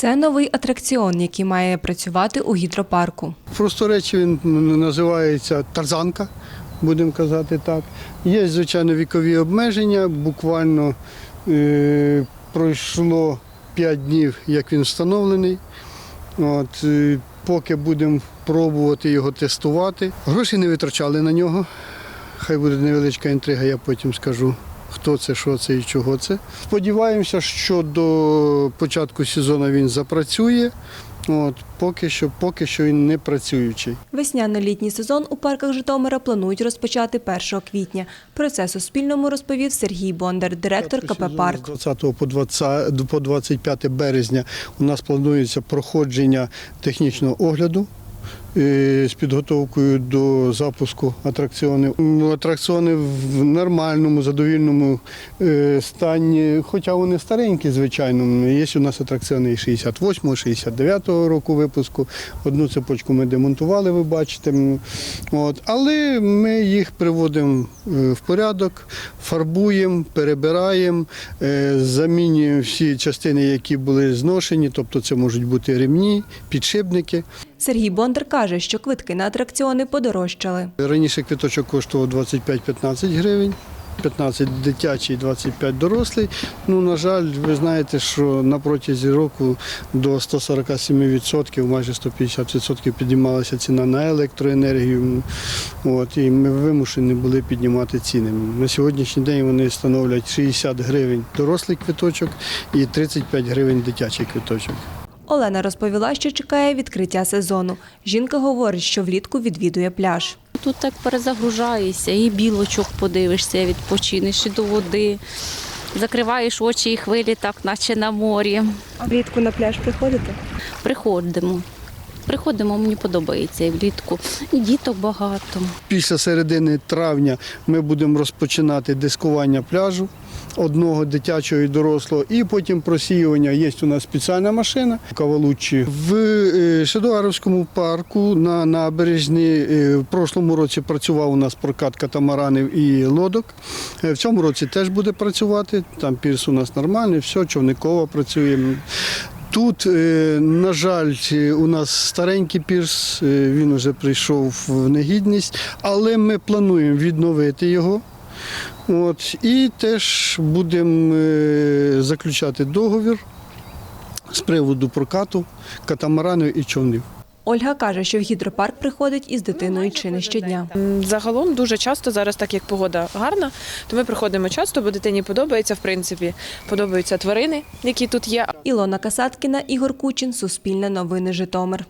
Це новий атракціон, який має працювати у гідропарку. Просто речі він називається тарзанка, будемо казати так. Є, звичайно, вікові обмеження. Буквально е, пройшло 5 днів, як він встановлений. От, е, поки будемо пробувати його тестувати. Гроші не витрачали на нього. Хай буде невеличка інтрига, я потім скажу. Хто це, що це і чого це. Сподіваємося, що до початку сезону він запрацює. От, поки що, поки що він не працюючий. Весняно-літній сезон у парках Житомира планують розпочати 1 квітня. Про це Суспільному розповів Сергій Бондар, директор КП «Парк». З 20 по 20 по 25 березня у нас планується проходження технічного огляду. Е, З підготовкою до запуску атракціонів. Ну, Атракціони в нормальному, задовільному е, стані, хоча вони старенькі, звичайно. Є у нас атракціони 68-го, 69-го року випуску. Одну цепочку ми демонтували, ви бачите. От. Але ми їх приводимо е, в порядок, фарбуємо, перебираємо, замінюємо всі частини, які були зношені, тобто це можуть бути ремні, підшипники. Сергій Бондар каже, що квитки на атракціони подорожчали. Раніше квиточок коштував 25-15 гривень. 15 дитячий, 25 дорослий. Ну, на жаль, ви знаєте, що на протязі року до 147%, майже 150% піднімалася ціна на електроенергію. От, і ми вимушені були піднімати ціни. На сьогоднішній день вони становлять 60 гривень дорослий квиточок і 35 гривень дитячий квиточок. Олена розповіла, що чекає відкриття сезону. Жінка говорить, що влітку відвідує пляж. Тут так перезагружаєшся, і білочок подивишся, відпочинеш і до води. Закриваєш очі і хвилі, так, наче на морі. А влітку на пляж приходите? Приходимо. Приходимо, мені подобається і влітку. І діток багато. Після середини травня ми будемо розпочинати дискування пляжу одного дитячого і дорослого, і потім просіювання. Є у нас спеціальна машина Кавалуччі. В е, Шедуаровському парку на набережні е, в прошлому році працював у нас прокат катамаранів і лодок. Е, В цьому році теж буде працювати. Там пірс у нас нормальний, все, човникова працює. Тут, е, на жаль, е, у нас старенький пірс, е, він вже прийшов в негідність, але ми плануємо відновити його. От, і теж будемо заключати договір з приводу прокату катамаранів і човнів. Ольга каже, що в гідропарк приходить із дитиною чи не щодня. Загалом дуже часто зараз, так як погода гарна, то ми приходимо часто, бо дитині подобається, в принципі, подобаються тварини, які тут є. Ілона Касаткіна, Ігор Кучин, Суспільне новини Житомир.